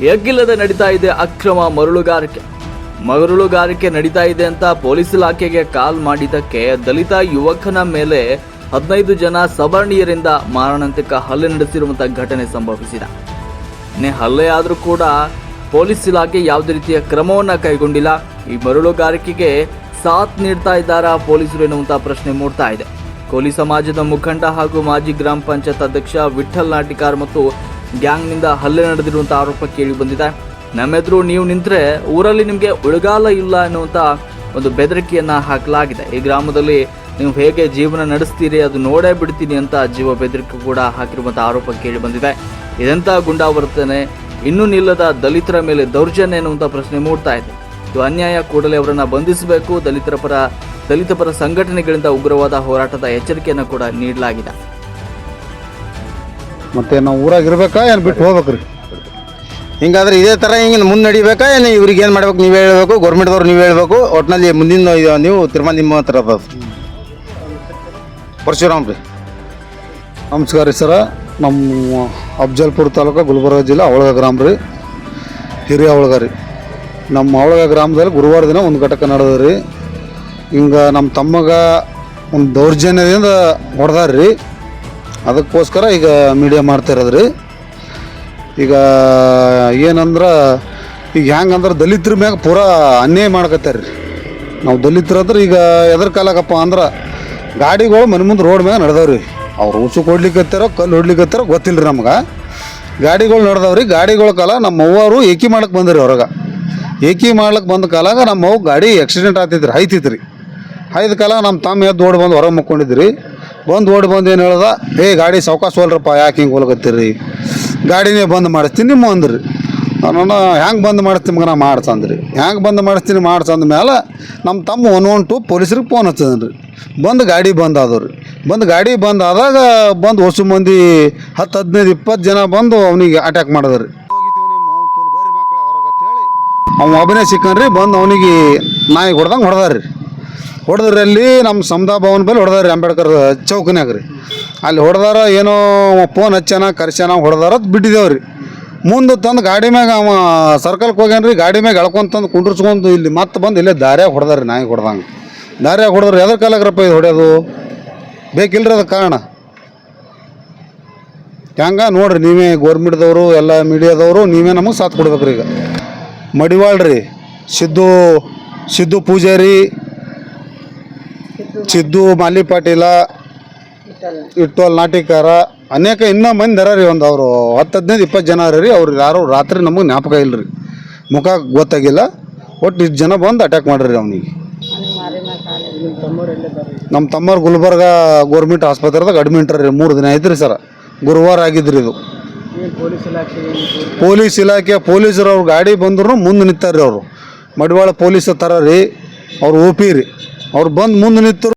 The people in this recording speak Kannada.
ಎಗ್ಗಿಲ್ಲದೆ ನಡೀತಾ ಇದೆ ಅಕ್ರಮ ಮರಳುಗಾರಿಕೆ. ಮರಳುಗಾರಿಕೆ ನಡೀತಾ ಇದೆ ಅಂತ ಪೊಲೀಸ್ ಇಲಾಖೆಗೆ ಕಾಲ್ ಮಾಡಿದ್ದಕ್ಕೆ ದಲಿತ ಯುವಕನ ಮೇಲೆ ಹದಿನೈದು ಜನ ಸವರ್ಣೀಯರಿಂದ ಮಾರಣಾಂತಿಕ ಹಲ್ಲೆ ನಡೆಸಿರುವಂತಹ ಘಟನೆ ಸಂಭವಿಸಿದೆ. ನೆ ಹಲ್ಲೆ ಆದರೂ ಕೂಡ ಪೊಲೀಸ್ ಇಲಾಖೆ ಯಾವುದೇ ರೀತಿಯ ಕ್ರಮವನ್ನು ಕೈಗೊಂಡಿಲ್ಲ. ಈ ಮರಳುಗಾರಿಕೆಗೆ ಸಾಥ್ ನೀಡ್ತಾ ಇದ್ದಾರಾ ಪೊಲೀಸರು ಎನ್ನುವಂಥ ಪ್ರಶ್ನೆ ಮೂಡ್ತಾ ಇದೆ. ಕೋಲಿ ಸಮಾಜದ ಮುಖಂಡ ಹಾಗೂ ಮಾಜಿ ಗ್ರಾಮ ಪಂಚಾಯತ್ ಅಧ್ಯಕ್ಷ ವಿಠಲ್ ನಾಟಿಕಾರ್ ಮತ್ತು ಗ್ಯಾಂಗ್ನಿಂದ ಹಲ್ಲೆ ನಡೆದಿರುವಂತ ಆರೋಪ ಕೇಳಿ ಬಂದಿದೆ. ನಮ್ಮೆದುರು ನೀವು ನಿಂತರೆ ಊರಲ್ಲಿ ನಿಮಗೆ ಉಳಗಾಲ ಇಲ್ಲ ಎನ್ನುವಂತ ಒಂದು ಬೆದರಿಕೆಯನ್ನ ಹಾಕಲಾಗಿದೆ. ಈ ಗ್ರಾಮದಲ್ಲಿ ನೀವು ಹೇಗೆ ಜೀವನ ನಡೆಸ್ತೀರಿ, ಅದು ನೋಡೇ ಬಿಡ್ತೀನಿ ಅಂತ ಜೀವ ಬೆದರಿಕೆ ಕೂಡ ಹಾಕಿರುವಂಥ ಆರೋಪ ಕೇಳಿ ಬಂದಿದೆ. ಇದೆಂತ ಗುಂಡಾವರ್ತನೆ? ಇನ್ನೂ ನಿಲ್ಲದ ದಲಿತರ ಮೇಲೆ ದೌರ್ಜನ್ಯ ಎನ್ನುವಂತ ಪ್ರಶ್ನೆ ಮೂಡ್ತಾ ಇದೆ. ಇದು ಅನ್ಯಾಯ ಕೂಡಲೇ ಅವರನ್ನು ಬಂಧಿಸಬೇಕು. ದಲಿತರ ಪರ, ದಲಿತ ಪರ ಸಂಘಟನೆಗಳಿಂದ ಉಗ್ರವಾದ ಹೋರಾಟದ ಎಚ್ಚರಿಕೆಯನ್ನು ಕೂಡ ನೀಡಲಾಗಿದೆ. ಮತ್ತೆ ನಾವು ಊರಾಗ ಇರ್ಬೇಕಾ ಏನು ಬಿಟ್ಟು ಹೋಗ್ಬೇಕ್ರಿ? ಹಿಂಗಾದ್ರೆ ಇದೇ ಥರ ಹಿಂಗೆ ಮುಂದೆ ನಡಿಬೇಕಾ? ಏನು ಇವ್ರಿಗೆ ಏನು ಮಾಡ್ಬೇಕು ನೀವು ಹೇಳ್ಬೇಕು ಗೌರ್ಮೆಂಟ್ದವ್ರು ನೀವು ಹೇಳ್ಬೇಕು ಒಟ್ಟಿನಲ್ಲಿ ಮುಂದಿನ ನೀವು ತೀರ್ಮಾನ ನಿಮ್ಮ ಹತ್ರ ಅದ ಪರಶುರಾಮ್ ರೀ. ನಮಸ್ಕಾರ ರೀ ಸರ. ನಮ್ಮ ಅಫ್ಜಲ್ಪುರ ತಾಲೂಕು ಗುಲ್ಬರ್ಗ ಜಿಲ್ಲೆ ಅವಳಗ ಗ್ರಾಮ ರೀ. ಹಿರಿಯ ಅವಳಗ ರೀ. ನಮ್ಮ ಅವಳಗ ಗ್ರಾಮದಲ್ಲಿ ಗುರುವಾರ ದಿನ ಒಂದು ಘಟಕ ನಡೆದ ರೀ. ಹಿಂಗೆ ನಮ್ಮ ತಮ್ಮಗ ಒಂದು ದೌರ್ಜನ್ಯದಿಂದ ಹೊಡೆದಾರ ರೀ. ಅದಕ್ಕೋಸ್ಕರ ಈಗ ಮೀಡಿಯಾ ಮಾಡ್ತಾ ರೀ ಈಗ ಏನಂದ್ರೆ, ಈಗ ಹೆಂಗಂದ್ರೆ ದಲಿತರ ಮ್ಯಾಗ ಪೂರಾ ಅನ್ಯಾಯ ಮಾಡ್ಕತ್ತಾರೆ ರೀ ನಾವು ದಲಿತರಂದ್ರೆ ಈಗ ಎದ್ರ ಕಾಲಕ್ಕಪ್ಪ ಅಂದ್ರೆ ಗಾಡಿಗಳು ಮನೆ ಮುಂದೆ ರೋಡ್ ಮ್ಯಾಗ ನಡೆದವ್ರಿ. ಅವ್ರು ಉಸು ಕೊಡ್ಲಿಕ್ಕತ್ತಾರೋ ಕಲ್ಲು ಹೊಡ್ಲಿಕ್ಕತ್ತಾರೋ ಗೊತ್ತಿಲ್ಲ ರೀ ನಮ್ಗೆ. ಗಾಡಿಗಳು ನಡೆದವ್ರಿ, ಗಾಡಿಗಳ ಕಾಲ ನಮ್ಮ ಅವ್ವರು ಏಕಿ ಮಾಡಕ್ಕೆ ಬಂದ್ರಿ ಹೊರಗೆ ಏಕಿ ಮಾಡ್ಲಿಕ್ಕೆ ಬಂದ ಕಾಲಾಗ ನಮ್ಮ ಅವ್ವ ಗಾಡಿ ಆಕ್ಸಿಡೆಂಟ್ ಆಗ್ತಿದ್ರಿ ಹೈತಿತ್ತು ರೀ ಐದು ಕಾಲ ನಮ್ಮ ತಮ್ಮ ಎದ್ದು ಓಡಿ ಬಂದು ಹೊರಗೆ ಮುಕ್ಕೊಂಡಿದ್ರಿ. ಬಂದು ಓಡಿ ಬಂದು ಏನು ಹೇಳ್ದ? ಏ, ಗಾಡಿ ಸಾವ್ಕಾಸ ಹೋಲ್ರಪ್ಪ ಯಾಕೆ ಹಿಂಗೆ ಹೋಲ್ಕತ್ತೀರಿ ಗಾಡಿನೇ ಬಂದ್ ಮಾಡಿಸ್ತೀನಿ, ನಿಮ್ಮ ಅಂದ್ರಿ ನಾನು ಹೆಂಗೆ ಬಂದ್ ಮಾಡಿಸ್ತೀನಿ ನಾ ಮಾಡ್ಸಂದ್ರಿ. ಹೆಂಗೆ ಬಂದ್ ಮಾಡಿಸ್ತೀನಿ, ಮಾಡ್ಸಂದ ಮೇಲೆ ನಮ್ಮ ತಮ್ಮ ಒನ್ ಒನ್ ಟು ಪೊಲೀಸ್ರಿಗೆ ಫೋನ್ ಹಚ್ಚದ್ರಿ. ಬಂದು ಗಾಡಿ ಬಂದ್ ಆದವ್ರಿ. ಬಂದು ಗಾಡಿ ಬಂದ್ ಆದಾಗ ಬಂದು ಹೊಸ ಮಂದಿ ಹತ್ತು, ಹದಿನೈದು, ಇಪ್ಪತ್ತು ಜನ ಬಂದು ಅವನಿಗೆ ಅಟ್ಯಾಕ್ ಮಾಡಿದ್ರಿ. ಅವ ಒಬ್ಬನೇ ಸಿಕ್ಕನ್ರಿ, ಬಂದು ಅವನಿಗೆ ನಾಯಿ ಹೊಡ್ದಂಗೆ ಹೊಡೆದಾರ್ರಿ. ಹೊಡೆದ್ರಿ ಅಲ್ಲಿ ನಮ್ಮ ಸಮುದಾಯ ಭವನ ಬಳಿ ಹೊಡೆದಾರ್ರಿ ಅಂಬೇಡ್ಕರ್ ಚೌಕನ್ಯಾಗ ರೀ. ಅಲ್ಲಿ ಹೊಡೆದಾರ ಏನೋ ಫೋನ್ ಹಚ್ಚಾನ, ಕರ್ಸ್ಯಾನ, ಹೊಡೆದಾರ ಬಿಟ್ಟಿದ್ದೇವ್ರಿ ಮುಂದೆ ತಂದು ಗಾಡಿ ಮ್ಯಾಗ ಅವ ಸರ್ಕಲ್ಗೆ ಹೋಗ್ಯಾನ್ರಿ, ಗಾಡಿ ಮ್ಯಾಗ ಎಳ್ಕೊಂತಂದು ಕುಂಡ್ರಿಸ್ಕೊಂಡು ಇಲ್ಲಿ ಮತ್ತೆ ಬಂದು ಇಲ್ಲೇ ದಾರ್ಯಾಗ ಹೊಡೆದಾರ್ರಿ ನಾಯಿ ಹೊಡೆದಂಗೆ. ದಾರ್ಯಾಗ ಹೊಡೆದ್ರೆ ಎದ್ರ ಕಾಲಾಗ್ರಪ್ಪ ಇದು ಹೊಡೆಯೋದು? ಬೇಕಿಲ್ರಿ ಅದಕ್ಕೆ ಕಾರಣ. ಹೆಂಗ ನೋಡ್ರಿ ನೀವೇ ಗೋರ್ಮೆಂಟ್ದವರು ಎಲ್ಲ ಮೀಡಿಯಾದವರು ನೀವೇ ನಮಗೆ ಸಾಥ್ ಕೊಡ್ಬೇಕ್ರಿ ಈಗ. ಮಡಿವಾಳ್ರಿ ಸಿದ್ದು ಸಿದ್ದು ಪೂಜಾರಿ ಸಿದ್ದು, ಮಾಲಿ ಪಾಟೀಲ ಇಟ್ಟೋಲ್ ನಾಟಿಕಾರ, ಅನೇಕ ಇನ್ನೂ ಮಂದಿ ಅರ ರೀ ಒಂದು ಅವರು ಹತ್ತು ಹದಿನೈದು, ಇಪ್ಪತ್ತು ಜನ ಅರ ರೀ. ಅವ್ರು ಯಾರು ರಾತ್ರಿ ನಮಗೆ ಜ್ಞಾಪಕ ಇಲ್ಲ ರೀ. ಮುಖ ಗೊತ್ತಾಗಿಲ್ಲ. ಒಟ್ಟು ಇಷ್ಟು ಜನ ಬಂದು ಅಟ್ಯಾಕ್ ಮಾಡ್ರಿ ಅವನಿಗೆ. ನಮ್ಮ ತಮ್ಮರು ಗುಲ್ಬರ್ಗ ಗೋರ್ಮೆಂಟ್ ಆಸ್ಪತ್ರೆದಾಗ ಅಡ್ಮಿಂಟ್ ರೀ. ಮೂರು ದಿನ ಐತ್ರಿ ಸರ. ಗುರುವಾರ ಆಗಿದ್ರಿ ಇದು. ಪೊಲೀಸ್ ಇಲಾಖೆ, ಪೊಲೀಸರು ಅವ್ರು ಗಾಡಿ ಬಂದ್ರು ಮುಂದೆ ನಿಂತಾರ್ರಿ ಅವರು. ಮಡಿವಾಳ ಪೊಲೀಸ್ ತರ ರೀ. ಅವ್ರು ಓ ರೀ. ಅವ್ರು ಬಂದು ಮುಂದೆ ನಿಂತರು